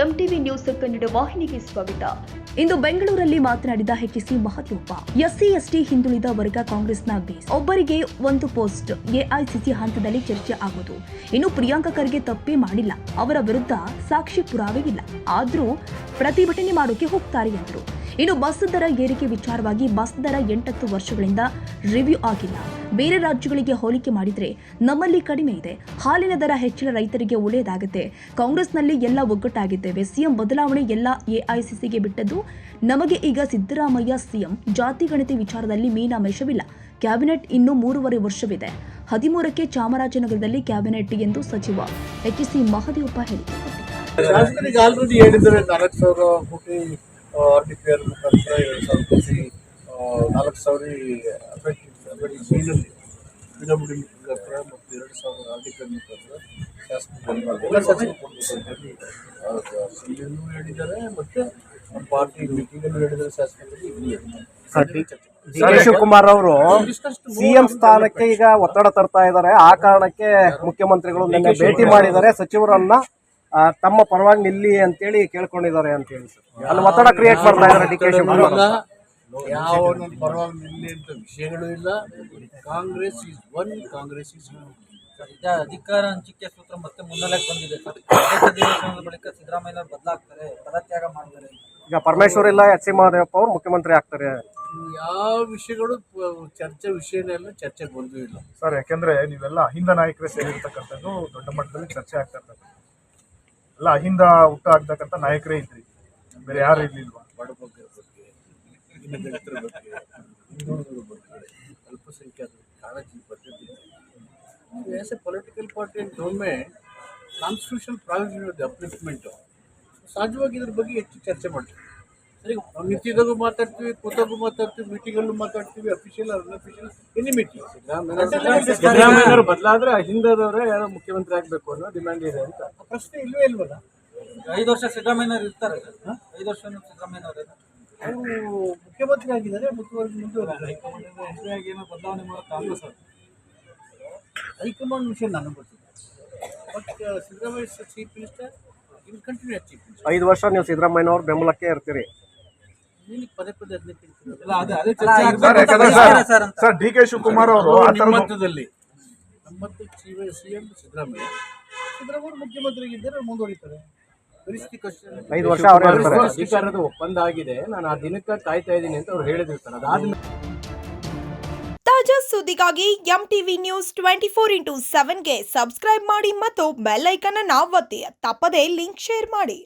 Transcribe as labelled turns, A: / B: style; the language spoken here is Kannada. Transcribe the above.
A: ಎಂಟಿವಿ ನ್ಯೂಸ್ ಕನ್ನಡ ವಾಹಿನಿಗೆ ಸ್ವಾಗತ. ಇಂದು ಬೆಂಗಳೂರಲ್ಲಿ ಮಾತನಾಡಿದ ಹೆಚ್ಚಿಸಿ ಮಹದೇವಪ್ಪ ಎಸ್ಸಿ, ಎಸ್ಟಿ ಹಿಂದುಳಿದ ವರ್ಗ ಕಾಂಗ್ರೆಸ್ನ ಬೇಸ್. ಒಬ್ಬರಿಗೆ ಒಂದು ಪೋಸ್ಟ್ ಎಐಸಿಸಿ ಹಂತದಲ್ಲಿ ಚರ್ಚೆ ಆಗೋದು. ಇನ್ನು ಪ್ರಿಯಾಂಕ ಖರ್ಗೆ ತಪ್ಪೇ ಮಾಡಿಲ್ಲ. ಅವರ ವಿರುದ್ಧ ಸಾಕ್ಷಿ ಪುರಾವೆ ಇಲ್ಲ ಆದ್ರೂ ಪ್ರತಿಭಟನೆ ಮಾಡೋಕೆ ಹೋಗ್ತಾರೆ ಎಂದರು. ಇನ್ನು ಬಸ್ ದರ ಏರಿಕೆ ವಿಚಾರವಾಗಿ ಬಸ್ ದರ ಎಂಟತ್ತು ವರ್ಷಗಳಿಂದ ರಿವ್ಯೂ ಆಗಿಲ್ಲ. ಬೇರೆ ರಾಜ್ಯಗಳಿಗೆ ಹೋಲಿಕೆ ಮಾಡಿದರೆ ನಮ್ಮಲ್ಲಿ ಕಡಿಮೆ ಇದೆ. ಹಾಲಿನ ದರ ಹೆಚ್ಚಿನ ರೈತರಿಗೆ ಒಳ್ಳೆಯದಾಗುತ್ತೆ. ಕಾಂಗ್ರೆಸ್ನಲ್ಲಿ ಎಲ್ಲ ಒಗ್ಗಟ್ಟಾಗಿದ್ದೇವೆ. ಸಿಎಂ ಬದಲಾವಣೆ ಎಲ್ಲ ಎಐಸಿಸಿಗೆ ಬಿಟ್ಟದ್ದು. ನಮಗೆ ಈಗ ಸಿದ್ದರಾಮಯ್ಯ ಸಿಎಂ. ಜಾತಿ ಗಣತಿ ವಿಚಾರದಲ್ಲಿ ಮೀನಾಮೇಷವಿಲ್ಲ. ಕ್ಯಾಬಿನೆಟ್ ಇನ್ನು ಮೂರುವರೆ ವರ್ಷವಿದೆ. ಹದಿಮೂರಕ್ಕೆ ಚಾಮರಾಜನಗರದಲ್ಲಿ ಕ್ಯಾಬಿನೆಟ್ ಎಂದು ಸಚಿವ ಎಚ್ ಸಿ ಮಹದೇವಪ್ಪ ಹೇಳಿದರು
B: ಶಾಸಕರಿಗೆ ಆಲ್ರೆಡಿ ಹೇಳಿದ್ದಾರೆ, ನಾಲ್ಕು ಕೋಟಿ ಮುಖಾಂತರ ಕೋಟಿ ನಾಲ್ಕು ಸಾವಿರ ಸೀನಲ್ಲಿ ಪಿ ಡಬ್ಲ್ಯೂ ಡಿ ಮುಖಾಂತರ ಮತ್ತು ಎರಡು ಸಾವಿರ ಆರ್ ಡಿ ಪಿ ಆರ್ ಮುಖಾಂತರ ಶಾಸಕರು ಶಾಸಕರು ಹೇಳಿದ್ದಾರೆ ಮತ್ತು ನಮ್ಮ ಪಾರ್ಟಿ ಮೀಟಿಂಗಲ್ಲೂ ಹೇಳಿದ್ದಾರೆ ಶಾಸಕರಲ್ಲಿ ಇಲ್ಲಿ
C: ಶಿವಕುಮಾರ್ ಅವರು ಸಿಎಂ ಸ್ಥಾನಕ್ಕೆ ಈಗ ಒತ್ತಡ ತರ್ತಾ ಇದ್ದಾರೆ. ಆ ಕಾರಣಕ್ಕೆ ಮುಖ್ಯಮಂತ್ರಿಗಳು ನಿನ್ನೆ ಭೇಟಿ ಮಾಡಿದ್ದಾರೆ. ಸಚಿವರನ್ನ ತಮ್ಮ ಪರವಾಗಿ ನಿಲ್ಲಿ ಅಂತೇಳಿ ಕೇಳ್ಕೊಂಡಿದ್ದಾರೆ ಅಂತ ಹೇಳಿ ಅಲ್ಲಿ ಒತ್ತಡ ಕ್ರಿಯೇಟ್ ಮಾಡ್ತಾ ಇದ್ದಾರೆ ಡಿ ಕೆ ಶಿವಕುಮಾರ್.
B: ಯಾವ ನನ್ನ ಪರವಾಗಿ ನಿಲ್ಲಿ ಅಂತ ವಿಷಯಗಳು ಇಲ್ಲ. Congress is one Congress is
D: ಅಧಿಕಾರ ಹಂಚಿಕೆ ಸೂತ್ರ ಮತ್ತೆ ಮುನ್ನೆಲೆಗೆ ಬಂದಿದೆ. ಅಧಿವೇಶನದ ಬಳಿಕ ಸಿದ್ದರಾಮಯ್ಯ ಬದಲಾಗ್ತಾರೆ ಪದತ್ಯಾಗ ಮಾಡ್ತಾರೆ.
C: ಈಗ ಪರಮೇಶ್ವರ್ ಇಲ್ಲ ಎಚ್ ಸಿ ಮಹದೇವಪ್ಪ ಅವರು ಮುಖ್ಯಮಂತ್ರಿ ಆಗ್ತಾರೆ.
B: ಯಾವ ವಿಷಯಗಳು ಚರ್ಚೆ ವಿಷಯನೇ ಇಲ್ಲ ಚರ್ಚೆಗೆ ಬಂದೂ ಇಲ್ಲ.
E: ಸರ್ ಯಾಕೆಂದ್ರೆ ನೀವೆಲ್ಲ ಅಹಿಂದ ನಾಯಕರೇ ಸೇರಿರ್ತಕ್ಕಂಥದ್ದು ದೊಡ್ಡ ಮಟ್ಟದಲ್ಲಿ ಚರ್ಚೆ ಆಗ್ತಾ ಇರ್ತದೆ. ಎಲ್ಲ ಅಹಿಂದ ಹುಟ್ಟ ಆಗ್ತಕ್ಕಂಥ ನಾಯಕರೇ ಇದ್ರಿ. ಬೇರೆ ಯಾರು ಇರ್ಲಿಲ್ವಾ?
B: ಬಡ ಬಗ್ಗೆ ದಲಿತರ ಬಗ್ಗೆ ಹಿಂದುಳಿದರ ಬಗ್ಗೆ ಅಲ್ಪಸಂಖ್ಯಾತರ ಕಾಳಜಿ ಪದ್ಧತಿ as a political party and government constitution provision ಇದೆ ಅಪ್ಲಿಫ್ಮೆಂಟು ಸಹಜವಾಗಿ ಇದ್ರ ಬಗ್ಗೆ ಹೆಚ್ಚು ಚರ್ಚೆ ಮಾಡ್ತೀವಿ. ಸರಿ ನಾವು ನಿಂತಿದ್ದಾಗೂ ಮಾತಾಡ್ತೀವಿ ಕೂತಾಗೂ ಮಾತಾಡ್ತೀವಿ ಮೀಟಿಂಗಲ್ಲೂ ಮಾತಾಡ್ತೀವಿ ಅಫಿಷಿಯಲ್ ಅನ್ಅಫಿಷಿಯಲ್ ಎನಿ ಮೀಟಿಂಗ್
C: ಸಿದ್ದರಾಮಯ್ಯವರು ಬದಲಾದ್ರೆ ಹಿಂದದವರೇ ಯಾರೋ ಮುಖ್ಯಮಂತ್ರಿ ಆಗಬೇಕು ಅನ್ನೋ ಡಿಮ್ಯಾಂಡ್ ಇದೆ ಅಂತ.
B: ಪ್ರಶ್ನೆ ಇಲ್ವೇ ಇಲ್ವಲ್ಲ?
D: ಐದು ವರ್ಷ ಸಿದ್ದರಾಮಯ್ಯನವ್ರು ಇರ್ತಾರೆ. ಸರ್ ಐದು ವರ್ಷ ಸಿದ್ದರಾಮಯ್ಯನವರು
B: ಅವರು ಮುಖ್ಯಮಂತ್ರಿ ಆಗಿದ್ದಾರೆ ಮುಖ್ಯಮಂತ್ರಿ ಮುಂದುವರೆದಿದ್ದಾರೆ
D: ಏನೋ ಬದಲಾವಣೆ ಮಾಡೋ ಕಾಂಗ್ರೆಸ್ ಅವರು.
B: ಹೈಕಮಾಂಡ್ ವಿಷಯ ನನಗೆ ಗೊತ್ತಿಲ್ಲ. But Siddaramaiah chief minister in continue chief minister
C: ಐದು ವರ್ಷ ನೀವು ಸಿದ್ದರಾಮಯ್ಯನವ್ರ ಬೆಂಬಲಕ್ಕೆ ಇರ್ತೀರಿ.
B: ಏನಕ್ಕೆ ಪದೇ ಪದೇ ಅದನ್ನೇ
D: ಇಲ್ಲ ಅದೇ ಅದೇ
E: ಸರ್
D: ಚರ್ಚೆ ಆಗ್ಬೇಕು
E: ಸರ್
D: ಅಂತ?
E: ಸರ್ ಡಿ ಕೆ ಶಿವಕುಮಾರ್ ಅವರು ಆ ನಮ್ಮ
B: ನಮ್ಮತ್ತದಲ್ಲಿ ನಮ್ಮತ್ತು ಸಿ ಎಂ ಸಿದ್ದರಾಮಯ್ಯ. ಸಿದ್ದರಾಮಯ್ಯ ಮುಖ್ಯಮಂತ್ರಿಗಿದ್ದಾರೆ ಮುಂದುವರಿತಾರೆ.
C: ಐದು ವರ್ಷ ಅವರೇ
F: ಒಪ್ಪಂದ ಆಗಿದೆ ನಾನು ಆ ದಿನಕ್ಕೆ ಕಾಯ್ತಾ ಇದ್ದೀನಿ ಅಂತ ಅವ್ರು ಹೇಳಿದ್ರು ಸರ್. ಅದಾದ್ಮೇಲೆ
G: ತಾಜಾ ಸುದ್ದಿಗಾಗಿ M TV news twenty four into ಸೆವೆನ್ಗೆ subscribe ಮಾಡಿ ಮತ್ತು ಬೆಲ್ ಐಕನ್ ಅನ್ನು ಒತ್ತಿ. ತಪ್ಪದೇ ಲಿಂಕ್ ಶೇರ್ ಮಾಡಿ.